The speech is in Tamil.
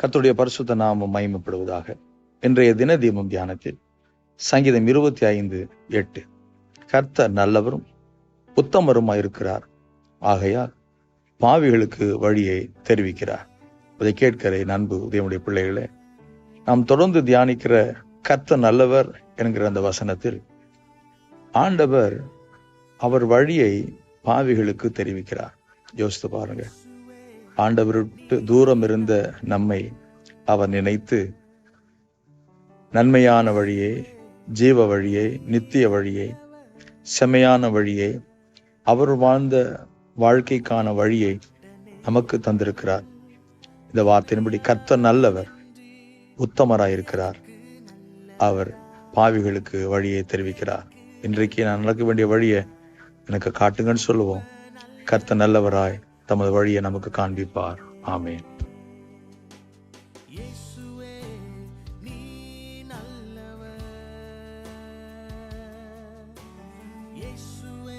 கத்துடைய பரிசுத்த நாமம் மயமப்படுவதாக இன்றைய தின தீபம் தியானத்தில் சங்கீதம் இருபத்தி ஐந்து எட்டு. கர்த்தர் நல்லவரும் உத்தமருமாயிருக்கிறார் ஆகையால் பாவிகளுக்கு வழியை தெரிவிக்கிறார். அதை கேட்கிற நண்பு உதயமுடைய பிள்ளைகளே நாம் தொடர்ந்து தியானிக்கிற கர்த்த நல்லவர் என்கிற அந்த வசனத்தில் ஆண்டவர் அவர் வழியை பாவிகளுக்கு தெரிவிக்கிறார். யோசித்து பாருங்க ஆண்டவருக்கு தூரம் இருந்த நம்மை அவர் நினைத்து நன்மையான வழியே ஜீவ வழியை நித்திய வழியை செமையான வழியை அவர் வாழ்ந்த வாழ்க்கைக்கான வழியை நமக்கு தந்திருக்கிறார். இந்த வார்த்தையின்படி கர்த்தர் நல்லவர் உத்தமராயிருக்கிறார். அவர் பாவிகளுக்கு வழியை தெரிவிக்கிறார். இன்றைக்கு நான் நடக்க வேண்டிய வழியை எனக்கு காட்டுங்கன்னு சொல்லுவோம். கர்த்த நல்லவராய் தமது வழியை நமக்கு காண்பிப்பார். ஆமேன்.